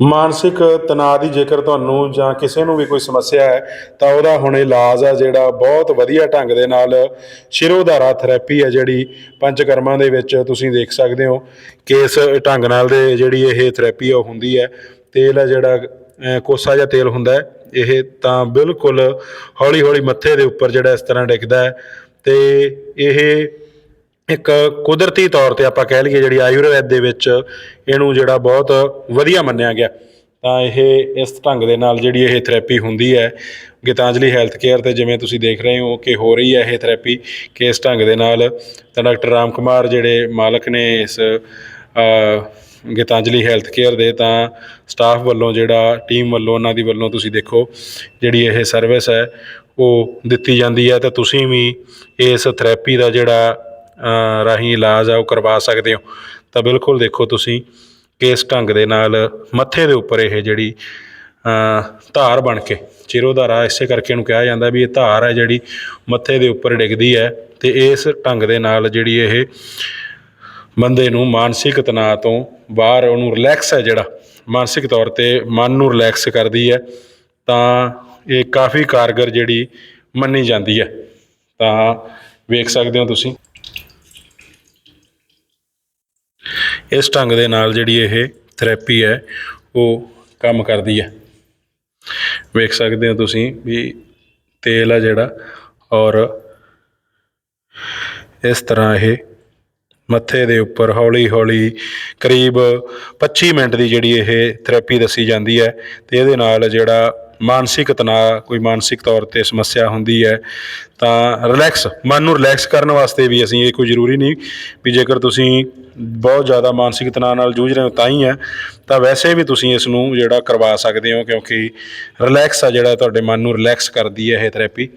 ਮਾਨਸਿਕ ਤਣਾਅ ਦੀ ਜੇਕਰ ਤੁਹਾਨੂੰ ਜਾਂ ਕਿਸੇ ਨੂੰ ਵੀ ਕੋਈ ਸਮੱਸਿਆ ਹੈ, ਤਾਂ ਉਹਦਾ ਹੁਣ ਇਲਾਜ ਆ ਜਿਹੜਾ ਬਹੁਤ ਵਧੀਆ ਢੰਗ ਦੇ ਨਾਲ ਸ਼ਿਰੋਧਾਰਾ ਥੈਰੇਪੀ ਹੈ ਜਿਹੜੀ ਪੰਚਕਰਮਾਂ ਦੇ ਵਿੱਚ ਤੁਸੀਂ ਦੇਖ ਸਕਦੇ ਹੋ। ਕਿ ਇਸ ਢੰਗ ਨਾਲ ਦੇ ਜਿਹੜੀ ਇਹ ਥੈਰੇਪੀ ਉਹ ਹੁੰਦੀ ਹੈ। ਤੇਲ ਹੈ ਜਿਹੜਾ ਕੋਸਾ ਜਿਹਾ ਤੇਲ ਹੁੰਦਾ ਹੈ, ਇਹ ਤਾਂ ਬਿਲਕੁਲ ਹੌਲੀ ਹੌਲੀ ਮੱਥੇ ਦੇ ਉੱਪਰ ਜਿਹੜਾ ਇਸ ਤਰ੍ਹਾਂ ਡਿੱਗਦਾ ਹੈ। ਤੇ ਇਹ ਇੱਕ ਕੁਦਰਤੀ ਤੌਰ ਤੇ ਆਪਾਂ ਕਹਿ ਲਈਏ ਜਿਹੜੀ ਆਯੁਰਵੈਦ ਦੇ ਵਿੱਚ ਇਹਨੂੰ ਜਿਹੜਾ ਬਹੁਤ ਵਧੀਆ ਮੰਨਿਆ ਗਿਆ, ਤਾਂ ਇਹ ਇਸ ਢੰਗ ਦੇ ਨਾਲ ਜਿਹੜੀ ਇਹ ਥੈਰੇਪੀ ਹੁੰਦੀ ਹੈ, ਗੀਤਾਂਜਲੀ ਹੈਲਥ ਕੇਅਰ ਤੇ ਜਿਵੇਂ ਤੁਸੀਂ ਦੇਖ ਰਹੇ ਹੋ ਕਿ ਹੋ ਰਹੀ ਹੈ ਇਹ ਥੈਰੇਪੀ ਕਿ ਇਸ ਢੰਗ ਦੇ ਨਾਲ ਤਾਂ ਡਾਕਟਰ ਰਾਮ ਕੁਮਾਰ ਜਿਹੜੇ ਮਾਲਕ ਨੇ ਇਸ ਗੀਤਾਂਜਲੀ ਹੈਲਥ ਕੇਅਰ ਦੇ, ਤਾਂ ਸਟਾਫ ਵੱਲੋਂ ਜਿਹੜਾ ਟੀਮ ਵੱਲੋਂ, ਉਹਨਾਂ ਦੀ ਵੱਲੋਂ ਤੁਸੀਂ ਦੇਖੋ ਜਿਹੜੀ ਇਹ ਸਰਵਿਸ ਹੈ, ਉਹ ਦਿੱਤੀ ਜਾਂਦੀ ਹੈ, ਤਾਂ ਤੁਸੀਂ ਵੀ ਇਸ ਥੈਰੇਪੀ ਦਾ ਜਿਹੜਾ ਰਾਹੀਂ ਇਲਾਜ ਆ, ਉਹ ਕਰਵਾ ਸਕਦੇ ਹੋ। ਤਾਂ ਬਿਲਕੁਲ ਦੇਖੋ ਤੁਸੀਂ ਕਿਸ ਢੰਗ ਦੇ ਨਾਲ ਮੱਥੇ ਦੇ ਉੱਪਰ ਇਹ ਜਿਹੜੀ ਧਾਰ ਬਣ ਕੇ, ਚਿਰੋਧਾਰਾ ਇਸੇ ਕਰਕੇ ਇਹਨੂੰ ਕਿਹਾ ਜਾਂਦਾ ਵੀ ਇਹ ਧਾਰ ਹੈ ਜਿਹੜੀ ਮੱਥੇ ਦੇ ਉੱਪਰ ਡਿੱਗਦੀ ਹੈ ਤੇ ਇਸ ਢੰਗ ਦੇ ਨਾਲ ਜਿਹੜੀ ਇਹ ਬੰਦੇ ਨੂੰ ਮਾਨਸਿਕ ਤਣਾਅ ਤੋਂ ਬਾਹਰ ਉਹਨੂੰ ਰਿਲੈਕਸ ਹੈ ਜਿਹੜਾ, ਮਾਨਸਿਕ ਤੌਰ ਤੇ ਮਨ ਨੂੰ ਰਿਲੈਕਸ ਕਰਦੀ ਹੈ, ਤਾਂ ਇਹ ਕਾਫੀ ਕਾਰਗਰ ਜਿਹੜੀ ਮੰਨੀ ਜਾਂਦੀ ਹੈ। ਤਾਂ ਵੇਖ ਸਕਦੇ ਹੋ ਤੁਸੀਂ। ਇਸ ਢੰਗ ਦੇ ਨਾਲ ਜਿਹੜੀ ਇਹ ਥੈਰੇਪੀ ਹੈ, ਉਹ ਕੰਮ ਕਰਦੀ ਹੈ। ਵੇਖ ਸਕਦੇ ਹੋ ਤੁਸੀਂ ਵੀ ਤੇਲ ਆ ਜਿਹੜਾ ਔਰ ਇਸ ਤਰ੍ਹਾਂ ਇਹ ਮੱਥੇ ਦੇ ਉੱਪਰ ਹੌਲੀ ਹੌਲੀ ਕਰੀਬ 25 ਮਿੰਟ ਦੀ ਜਿਹੜੀ ਇਹ ਥੈਰੇਪੀ ਦੱਸੀ ਜਾਂਦੀ ਹੈ ਤੇ ਇਹਦੇ ਨਾਲ ਜਿਹੜਾ ਮਾਨਸਿਕ ਤਣਾਅ, ਕੋਈ ਮਾਨਸਿਕ ਤੌਰ ਤੇ ਸਮੱਸਿਆ ਹੁੰਦੀ ਹੈ, ਤਾਂ ਰਿਲੈਕਸ ਮਨ ਨੂੰ ਰਿਲੈਕਸ ਕਰਨ ਵਾਸਤੇ ਵੀ ਅਸੀਂ ਇਹ ਕੋਈ ਜ਼ਰੂਰੀ ਨਹੀਂ ਵੀ ਜੇਕਰ ਤੁਸੀਂ ਬਹੁਤ ਜ਼ਿਆਦਾ ਮਾਨਸਿਕ ਤਣਾਅ ਨਾਲ ਜੂਝ ਰਹੇ ਹੋ ਤਾਂ ਹੀ ਹੈ, ਤਾਂ ਵੈਸੇ ਵੀ ਤੁਸੀਂ ਇਸ ਨੂੰ ਜਿਹੜਾ ਕਰਵਾ ਸਕਦੇ ਹੋ ਕਿਉਂਕਿ ਰਿਲੈਕਸ ਆ ਜਿਹੜਾ ਤੁਹਾਡੇ ਮਨ ਨੂੰ ਰਿਲੈਕਸ ਕਰਦੀ ਹੈ ਇਹ ਥੈਰੇਪੀ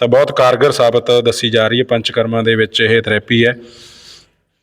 ਤਾਂ ਬਹੁਤ ਕਾਰਗਰ ਸਾਬਤ ਦੱਸੀ ਜਾ ਰਹੀ ਹੈ, ਪੰਚਕਰਮਾਂ ਦੇ ਵਿੱਚ ਇਹ ਥੈਰੇਪੀ ਹੈ।